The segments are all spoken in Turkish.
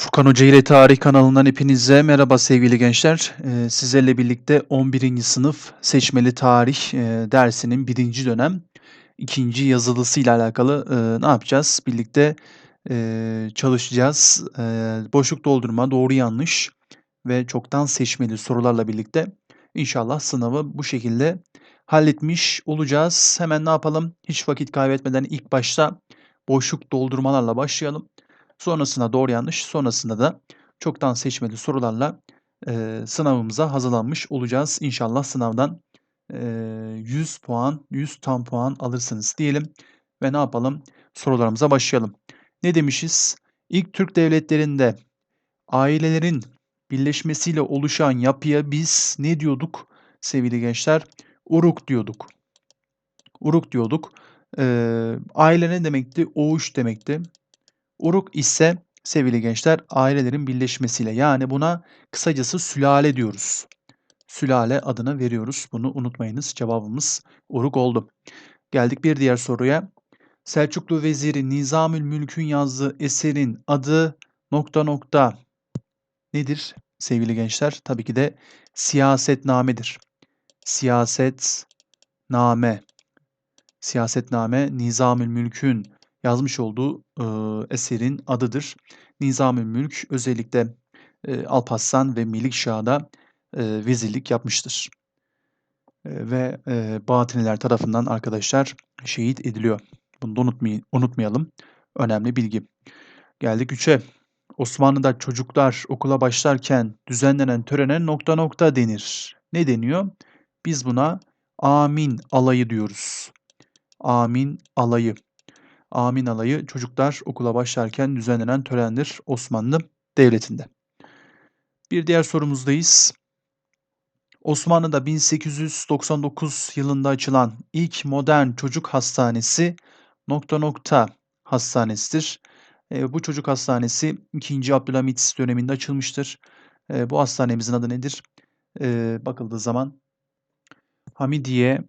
Furkan Hoca ile Tarih kanalından hepinize merhaba sevgili gençler. Ee, sizlerle birlikte 11. sınıf seçmeli tarih e, dersinin birinci dönem ikinci yazılısı ile alakalı e, ne yapacağız? Birlikte e, çalışacağız. Boşluk doldurma, doğru yanlış ve çoktan seçmeli sorularla birlikte inşallah sınavı bu şekilde halletmiş olacağız. Hemen ne yapalım? Hiç vakit kaybetmeden ilk başta boşluk doldurmalarla başlayalım. Sonrasında doğru yanlış, sonrasında da çoktan seçmeli sorularla e, sınavımıza hazırlanmış olacağız. İnşallah sınavdan e, 100 puan, 100 tam puan alırsınız diyelim. Ve ne yapalım? Sorularımıza başlayalım. Ne demişiz? İlk Türk devletlerinde ailelerin birleşmesiyle oluşan yapıya biz ne diyorduk sevgili gençler? Uruk diyorduk. Uruk diyorduk. Ee, aile ne demekti? Oğuş demekti. Uruk ise sevgili gençler ailelerin birleşmesiyle yani buna kısacası sülale diyoruz. Sülale adını veriyoruz. Bunu unutmayınız. Cevabımız uruk oldu. Geldik bir diğer soruya. Selçuklu veziri Nizamül Mülk'ün yazdığı eserin adı nokta nokta nedir sevgili gençler? Tabii ki de siyasetnamedir. Siyasetname. Siyasetname Nizamül Mülk'ün yazmış olduğu e, eserin adıdır. Nizam-ı Mülk özellikle e, Alparslan ve Melikşah'da e, vezirlik yapmıştır. E, ve e, Batiniler tarafından arkadaşlar şehit ediliyor. Bunu da unutmay unutmayalım. Önemli bilgi. Geldik 3'e. Osmanlı'da çocuklar okula başlarken düzenlenen törene nokta nokta denir. Ne deniyor? Biz buna amin alayı diyoruz. Amin alayı. Amin alayı çocuklar okula başlarken düzenlenen törendir Osmanlı Devleti'nde. Bir diğer sorumuzdayız. Osmanlı'da 1899 yılında açılan ilk modern çocuk hastanesi nokta nokta hastanesidir. E, bu çocuk hastanesi 2. Abdülhamit döneminde açılmıştır. E, bu hastanemizin adı nedir? E, bakıldığı zaman Hamidiye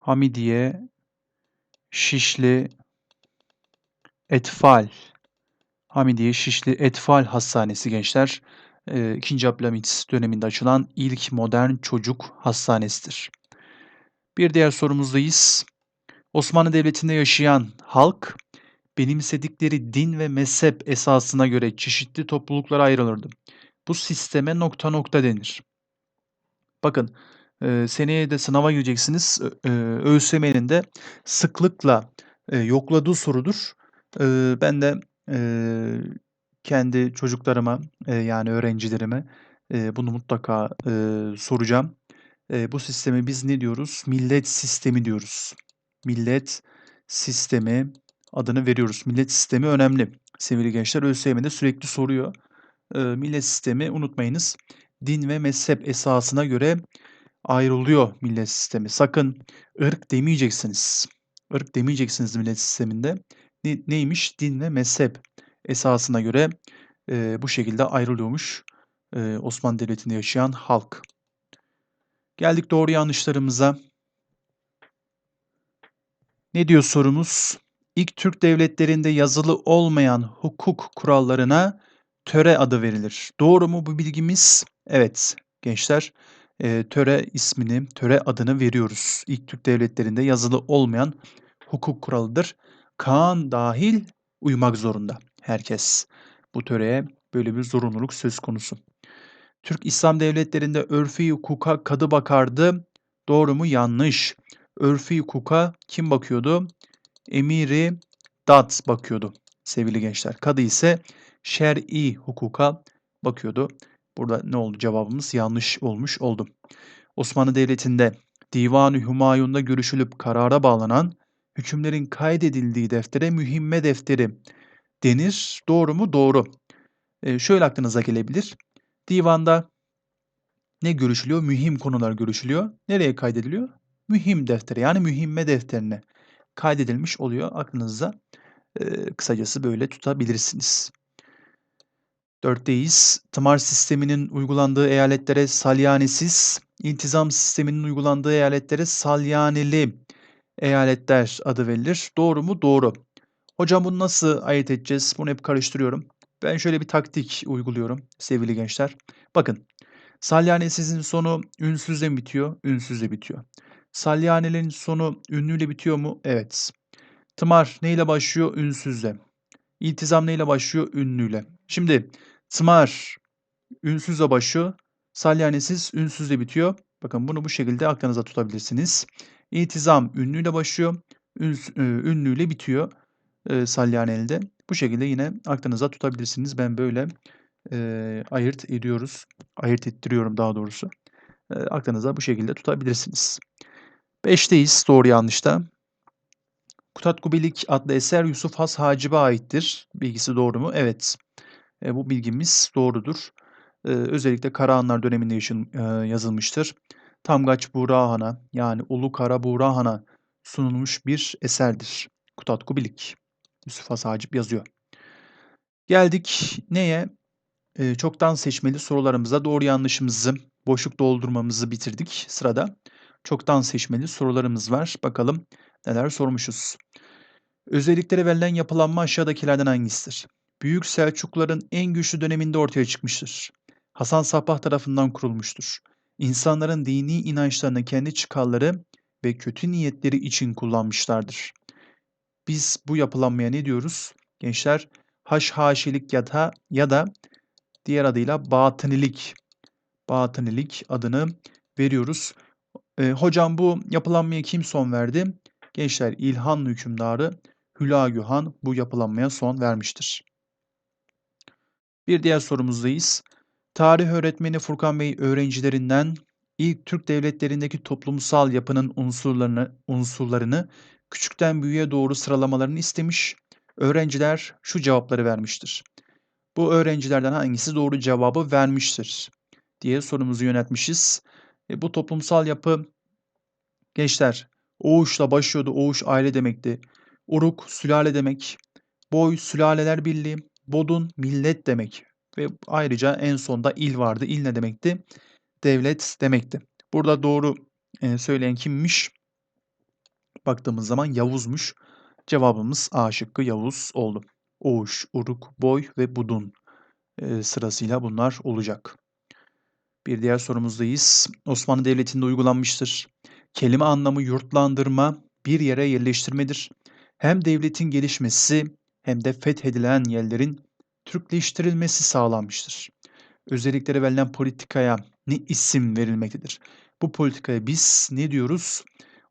Hamidiye Şişli Etfal Hamidiye Şişli Etfal Hastanesi gençler. E, 2. Abdülhamit döneminde açılan ilk modern çocuk hastanesidir. Bir diğer sorumuzdayız. Osmanlı Devleti'nde yaşayan halk benimsedikleri din ve mezhep esasına göre çeşitli topluluklara ayrılırdı. Bu sisteme nokta nokta denir. Bakın Seneye de sınava gireceksiniz. Ö ÖSYM'nin de sıklıkla, eee, yokladığı sorudur. Ben de, kendi çocuklarıma, yani öğrencilerime, bunu mutlaka, eee, soracağım. Bu sisteme biz ne diyoruz? Millet sistemi diyoruz. Millet sistemi adını veriyoruz. Millet sistemi önemli sevgili gençler. ÖSYM'de sürekli soruyor. Millet sistemi unutmayınız. Din ve mezhep esasına göre ayrılıyor millet sistemi. Sakın ırk demeyeceksiniz. Irk demeyeceksiniz millet sisteminde. Ne, neymiş? Din ve mezhep esasına göre e, bu şekilde ayrılıyormuş e, Osmanlı Devleti'nde yaşayan halk. Geldik doğru yanlışlarımıza. Ne diyor sorumuz? İlk Türk devletlerinde yazılı olmayan hukuk kurallarına töre adı verilir. Doğru mu bu bilgimiz? Evet gençler eee, töre ismini, töre adını veriyoruz. İlk Türk devletlerinde yazılı olmayan hukuk kuralıdır. Kaan dahil uymak zorunda herkes. Bu töreye böyle bir zorunluluk söz konusu. Türk İslam devletlerinde örfi hukuka kadı bakardı. Doğru mu? Yanlış. Örfi hukuka kim bakıyordu? Emiri Dat bakıyordu sevgili gençler. Kadı ise şer'i hukuka bakıyordu. Burada ne oldu? Cevabımız yanlış olmuş oldu. Osmanlı Devleti'nde Divan-ı Hümayun'da görüşülüp karara bağlanan hükümlerin kaydedildiği deftere mühimme defteri denir. Doğru mu? Doğru. Ee, şöyle aklınıza gelebilir. Divanda ne görüşülüyor? Mühim konular görüşülüyor. Nereye kaydediliyor? Mühim deftere yani mühimme defterine kaydedilmiş oluyor. Aklınızda e, kısacası böyle tutabilirsiniz. Dörtteyiz. Tımar sisteminin uygulandığı eyaletlere salyanesiz, intizam sisteminin uygulandığı eyaletlere salyaneli eyaletler adı verilir. Doğru mu? Doğru. Hocam bunu nasıl ayırt edeceğiz? Bunu hep karıştırıyorum. Ben şöyle bir taktik uyguluyorum sevgili gençler. Bakın salyanesizin sonu ünsüzle mi bitiyor? Ünsüzle bitiyor. Salyanelerin sonu ünlüyle bitiyor mu? Evet. Tımar neyle başlıyor? Ünsüzle. İltizam neyle başlıyor? Ünlüyle. Şimdi tımar ünsüzle başlıyor. Salyanesiz ünsüzle bitiyor. Bakın bunu bu şekilde aklınıza tutabilirsiniz. İltizam ünlüyle başlıyor. Üns, e, ünlüyle bitiyor e, salyanelde. Bu şekilde yine aklınıza tutabilirsiniz. Ben böyle e, ayırt ediyoruz. Ayırt ettiriyorum daha doğrusu. E, aklınıza bu şekilde tutabilirsiniz. 5'teyiz doğru yanlışta. Kutat Kubilik adlı eser Yusuf Has Hacib'e aittir. Bilgisi doğru mu? Evet. E, bu bilgimiz doğrudur. E, özellikle Karahanlar döneminde yaşın, e, yazılmıştır. Tamgaç Burahan'a yani Ulu Kara Burahan'a sunulmuş bir eserdir. Kutat Kubilik. Yusuf Has Hacip yazıyor. Geldik neye? Ee, çoktan seçmeli sorularımıza doğru yanlışımızı, boşluk doldurmamızı bitirdik. Sırada çoktan seçmeli sorularımız var. Bakalım neler sormuşuz. Özellikleri verilen yapılanma aşağıdakilerden hangisidir? Büyük Selçukluların en güçlü döneminde ortaya çıkmıştır. Hasan Sabbah tarafından kurulmuştur. İnsanların dini inançlarını kendi çıkarları ve kötü niyetleri için kullanmışlardır. Biz bu yapılanmaya ne diyoruz? Gençler haşhaşilik ya da, ya da diğer adıyla batınilik, batınilik adını veriyoruz. E, hocam bu yapılanmaya kim son verdi? Gençler İlhan hükümdarı Hülagü Han bu yapılanmaya son vermiştir. Bir diğer sorumuzdayız. Tarih öğretmeni Furkan Bey öğrencilerinden ilk Türk devletlerindeki toplumsal yapının unsurlarını, unsurlarını küçükten büyüğe doğru sıralamalarını istemiş. Öğrenciler şu cevapları vermiştir. Bu öğrencilerden hangisi doğru cevabı vermiştir diye sorumuzu yönetmişiz. E, bu toplumsal yapı gençler Oğuş'la başlıyordu. Oğuş aile demekti. Uruk sülale demek. Boy sülaleler birliği. Bodun millet demek. Ve ayrıca en sonda il vardı. İl ne demekti? Devlet demekti. Burada doğru e, söyleyen kimmiş? Baktığımız zaman Yavuz'muş. Cevabımız A şıkkı Yavuz oldu. Oğuş, Uruk, Boy ve Budun e, sırasıyla bunlar olacak. Bir diğer sorumuzdayız. Osmanlı Devleti'nde uygulanmıştır. Kelime anlamı yurtlandırma, bir yere yerleştirmedir. Hem devletin gelişmesi hem de fethedilen yerlerin Türkleştirilmesi sağlanmıştır. Özellikleri verilen politikaya ne isim verilmektedir? Bu politikaya biz ne diyoruz?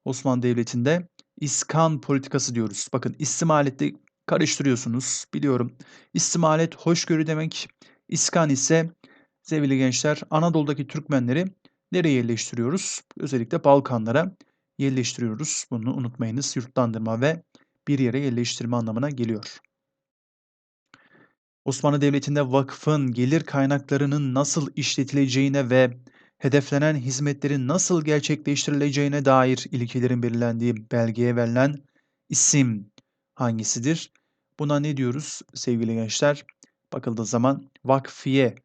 Osmanlı Devleti'nde iskan politikası diyoruz. Bakın istimalette karıştırıyorsunuz biliyorum. İstimalet hoşgörü demek. İskan ise sevgili gençler Anadolu'daki Türkmenleri nereye yerleştiriyoruz? Özellikle Balkanlara yerleştiriyoruz. Bunu unutmayınız. Yurtlandırma ve bir yere yerleştirme anlamına geliyor. Osmanlı Devleti'nde vakfın gelir kaynaklarının nasıl işletileceğine ve hedeflenen hizmetlerin nasıl gerçekleştirileceğine dair ilkelerin belirlendiği belgeye verilen isim hangisidir? Buna ne diyoruz sevgili gençler? Bakıldığı zaman vakfiye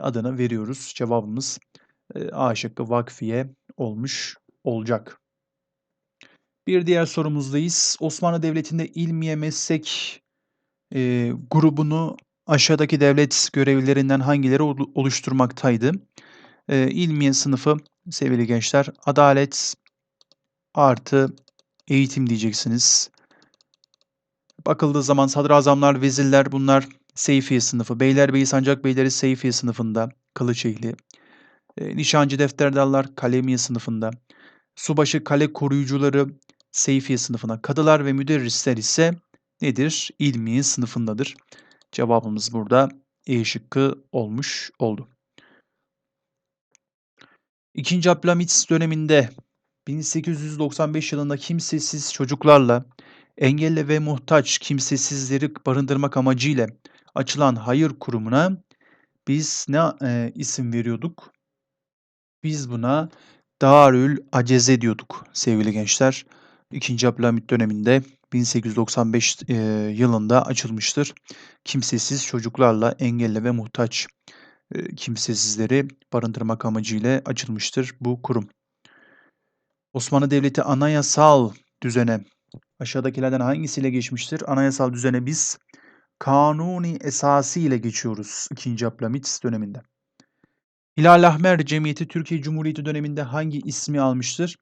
adını veriyoruz. Cevabımız A şıkkı vakfiye olmuş olacak. Bir diğer sorumuzdayız. Osmanlı Devleti'nde ilmiye meslek e, grubunu aşağıdaki devlet görevlilerinden hangileri oluşturmaktaydı? E, ilmiye sınıfı sevgili gençler adalet artı eğitim diyeceksiniz. Bakıldığı zaman sadrazamlar, vezirler bunlar Seyfiye sınıfı. Beylerbeyi, Sancakbeyleri Seyfiye sınıfında. Kılıçehli. E, nişancı defterdarlar Kalemiye sınıfında. Subaşı kale koruyucuları Seyfiye sınıfına. Kadılar ve müderrisler ise nedir? İlmi sınıfındadır. Cevabımız burada E şıkkı olmuş oldu. İkinci Abdülhamit döneminde 1895 yılında kimsesiz çocuklarla engelli ve muhtaç kimsesizleri barındırmak amacıyla açılan hayır kurumuna biz ne e, isim veriyorduk? Biz buna Darül Aceze diyorduk sevgili gençler. 2. Abdülhamit döneminde 1895 e, yılında açılmıştır. Kimsesiz çocuklarla engelli ve muhtaç e, kimsesizleri barındırmak amacıyla açılmıştır bu kurum. Osmanlı Devleti anayasal düzene aşağıdakilerden hangisiyle geçmiştir? Anayasal düzene biz kanuni esası ile geçiyoruz 2. Abdülhamit döneminde. Hilal Ahmer Cemiyeti Türkiye Cumhuriyeti döneminde hangi ismi almıştır?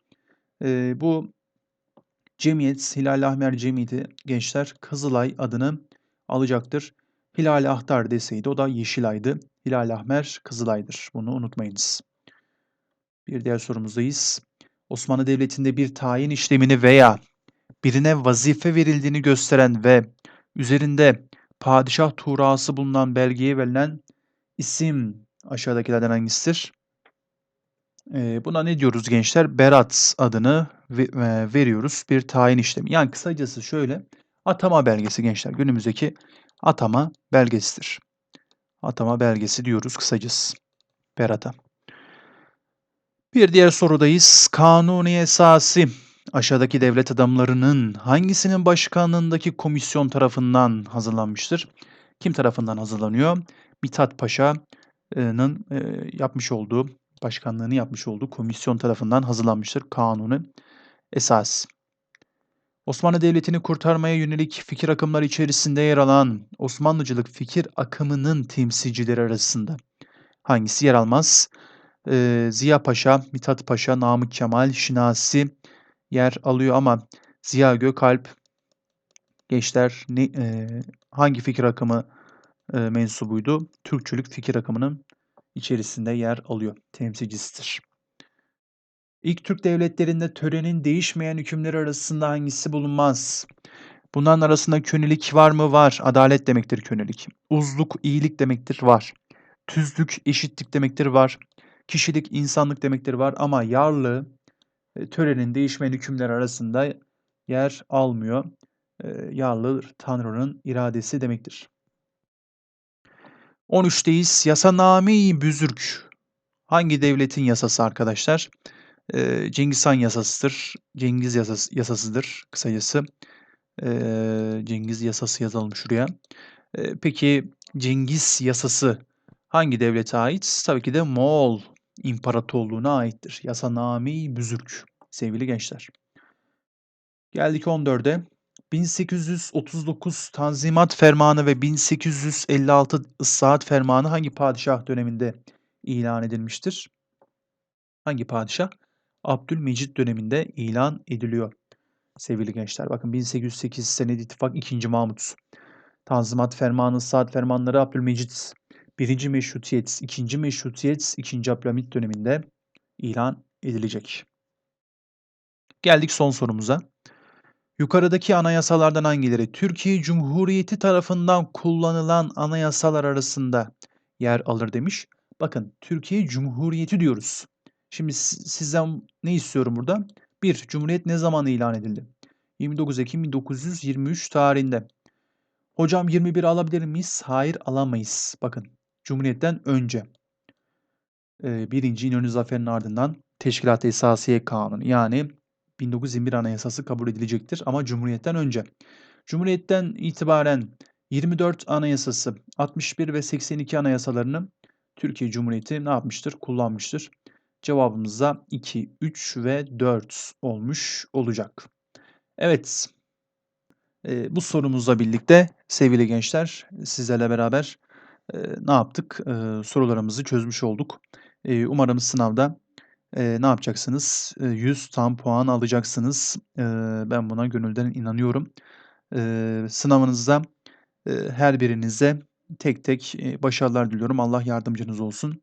Ee, bu cemiyet, Hilal Ahmer Cemiyeti gençler Kızılay adını alacaktır. Hilal Ahtar deseydi o da Yeşilay'dı. Hilal Ahmer Kızılay'dır. Bunu unutmayınız. Bir diğer sorumuzdayız. Osmanlı Devleti'nde bir tayin işlemini veya birine vazife verildiğini gösteren ve üzerinde padişah tuğrası bulunan belgeye verilen isim aşağıdakilerden hangisidir? Ee, buna ne diyoruz gençler? Berat adını veriyoruz. Bir tayin işlemi. Yani kısacası şöyle. Atama belgesi gençler. Günümüzdeki atama belgesidir. Atama belgesi diyoruz kısacası. Berat'a. Bir diğer sorudayız. Kanuni esası aşağıdaki devlet adamlarının hangisinin başkanlığındaki komisyon tarafından hazırlanmıştır? Kim tarafından hazırlanıyor? Mithat Paşa'nın e, yapmış olduğu, başkanlığını yapmış olduğu komisyon tarafından hazırlanmıştır kanunu esas. Osmanlı Devleti'ni kurtarmaya yönelik fikir akımları içerisinde yer alan Osmanlıcılık fikir akımının temsilcileri arasında hangisi yer almaz? Ee, Ziya Paşa, Mithat Paşa, Namık Kemal, Şinasi yer alıyor ama Ziya Gökalp gençler ne, e, hangi fikir akımı e, mensubuydu? Türkçülük fikir akımının içerisinde yer alıyor. Temsilcisidir. İlk Türk devletlerinde törenin değişmeyen hükümleri arasında hangisi bulunmaz? Bunların arasında könilik var mı? Var. Adalet demektir könilik. Uzluk, iyilik demektir. Var. Tüzlük, eşitlik demektir. Var. Kişilik, insanlık demektir. Var. Ama yarlı, e, törenin değişmeyen hükümleri arasında yer almıyor. E, yarlı, Tanrı'nın iradesi demektir. 13'teyiz. Yasaname-i Büzürk. Hangi devletin yasası arkadaşlar? Ee, Cengiz Han yasasıdır. Cengiz yasası, yasasıdır kısacası. Ee, Cengiz yasası yazalım şuraya. Ee, peki Cengiz yasası hangi devlete ait? Tabii ki de Moğol İmparatorluğu'na aittir. Yasaname-i sevgili gençler. Geldik 14'e. 1839 Tanzimat Fermanı ve 1856 Issaat Fermanı hangi padişah döneminde ilan edilmiştir? Hangi padişah? Abdülmecit döneminde ilan ediliyor. Sevgili gençler bakın 1808 senedi ittifak 2. Mahmut. Tanzimat Fermanı, Saat Fermanları Abdülmecit 1. Meşrutiyet, 2. Meşrutiyet 2. Abdülhamit döneminde ilan edilecek. Geldik son sorumuza. Yukarıdaki anayasalardan hangileri Türkiye Cumhuriyeti tarafından kullanılan anayasalar arasında yer alır demiş. Bakın Türkiye Cumhuriyeti diyoruz. Şimdi sizden ne istiyorum burada? 1. Cumhuriyet ne zaman ilan edildi? 29 Ekim 1923 tarihinde. Hocam 21 alabilir miyiz? Hayır alamayız. Bakın Cumhuriyet'ten önce. Ee, birinci İnönü Zaferi'nin ardından Teşkilat-ı Esasiye Kanunu yani 1921 Anayasası kabul edilecektir ama Cumhuriyet'ten önce. Cumhuriyet'ten itibaren 24 Anayasası, 61 ve 82 anayasalarını Türkiye Cumhuriyeti ne yapmıştır? Kullanmıştır. Cevabımız da 2, 3 ve 4 olmuş olacak. Evet, e, bu sorumuzla birlikte sevgili gençler sizlerle beraber e, ne yaptık? E, sorularımızı çözmüş olduk. E, umarım sınavda e, ne yapacaksınız? E, 100 tam puan alacaksınız. E, ben buna gönülden inanıyorum. E, sınavınızda e, her birinize tek tek e, başarılar diliyorum. Allah yardımcınız olsun.